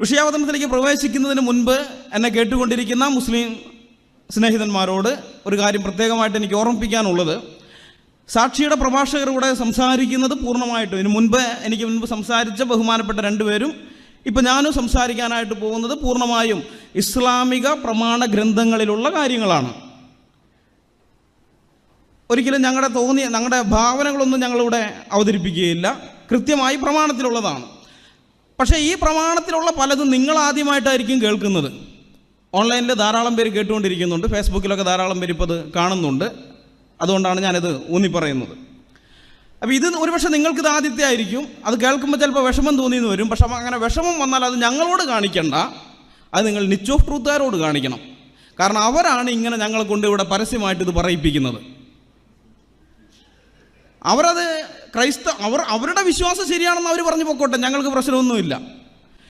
വിഷയാവതരണത്തിലേക്ക് പ്രവേശിക്കുന്നതിന് മുൻപ് എന്നെ കേട്ടുകൊണ്ടിരിക്കുന്ന മുസ്ലിം സ്നേഹിതന്മാരോട് ഒരു കാര്യം പ്രത്യേകമായിട്ട് എനിക്ക് ഓർമ്മിപ്പിക്കാനുള്ളത്. സാക്ഷിയുടെ പ്രഭാഷകരൂടെ സംസാരിക്കുന്നത് പൂർണമായിട്ടും. ഇതിന് മുൻപ് എനിക്ക് മുൻപ് സംസാരിച്ച ബഹുമാനപ്പെട്ട രണ്ടുപേരും ഇപ്പം ഞാനും സംസാരിക്കാനായിട്ട് പോകുന്നത് പൂർണമായും ഇസ്ലാമിക പ്രമാണ ഗ്രന്ഥങ്ങളിലുള്ള കാര്യങ്ങളാണ്. ഒരിക്കലും ഞങ്ങളുടെ തോന്നിയ ഞങ്ങളുടെ ഭാവനകളൊന്നും ഞങ്ങളിവിടെ അവതരിപ്പിക്കുകയില്ല. കൃത്യമായി പ്രമാണത്തിലുള്ളതാണ്. പക്ഷേ ഈ പ്രമാണത്തിലുള്ള പലതും നിങ്ങൾ ആദ്യമായിട്ടായിരിക്കും കേൾക്കുന്നത്. ഓൺലൈനിൽ ധാരാളം പേര് കേട്ടുകൊണ്ടിരിക്കുന്നുണ്ട്. ഫേസ്ബുക്കിലൊക്കെ ധാരാളം പേര് ഇപ്പോൾ അത് കാണുന്നുണ്ട്. അതുകൊണ്ടാണ് ഞാനിത് ഊന്നി പറയുന്നത് അപ്പോൾ ഇത് ഒരുപക്ഷെ നിങ്ങൾക്കിത് ആദ്യത്തെ ആയിരിക്കും. അത് കേൾക്കുമ്പോൾ ചിലപ്പോൾ വിഷമം തോന്നിയെന്ന് വരും. പക്ഷെ അങ്ങനെ വിഷമം വന്നാൽ അത് ഞങ്ങളോട് കാണിക്കണ്ട. അത് നിങ്ങൾ നിച്ച് ഓഫ് ട്രൂത്തുകാരോട് കാണിക്കണം. കാരണം അവരാണ് ഇങ്ങനെ ഞങ്ങളെ കൊണ്ട് ഇവിടെ പരസ്യമായിട്ട് ഇത് പറയിപ്പിക്കുന്നത്. അവരത് ക്രൈസ്ത അവർ അവരുടെ വിശ്വാസം ശരിയാണെന്ന് അവർ പറഞ്ഞു പോക്കോട്ടെ. ഞങ്ങൾക്ക് പ്രശ്നമൊന്നുമില്ല.